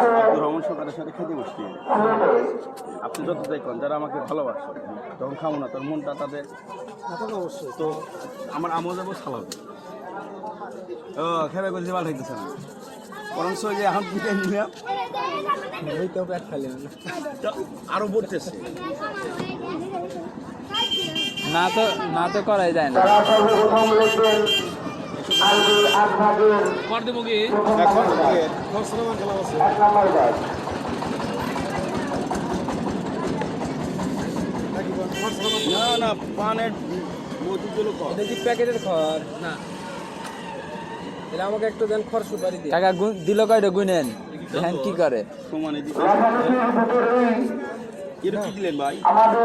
আব্দুর রহমান সরকারের সাথে খেতে বসছি। আপনি যত দেখুন যারা আমাকে ভালোবাসে তখন খাব না তোর মনটা তাদের অবশ্যই তো আমার আমও যাব স্বাভাবিক ও খেবে করছি ভালো না। বরং সই যে এখন পিঠে নিলাম। আরও বলতেছে না তো না তো করাই যায় না। কর দেবো কি এখন এক নম্বর খসরমান না না পানের প্যাকেটের খড়? না। এটা আমাকে একটু দেন খড় সুপারি দিয়ে। টাকা দিল কয়টা গুনেন? কি করে? সমানে দিতে লেখালেখির ভিতরেই এটা কি দিলেন ভাই? আমাদের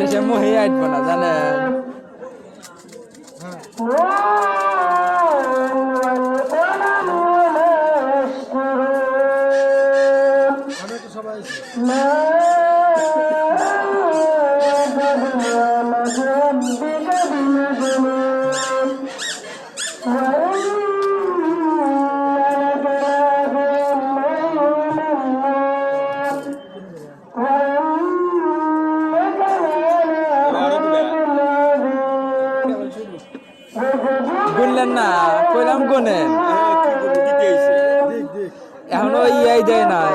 শেষে মহি আইটবো না জানেন সবাই গুনলেন না? কইলাম গুনেন এখনও ইয়াই দেয় নাই।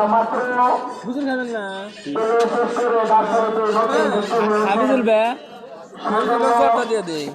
বুঝুন খাবেন না আমি তুলবে সেজন্য দিয়ে দিই।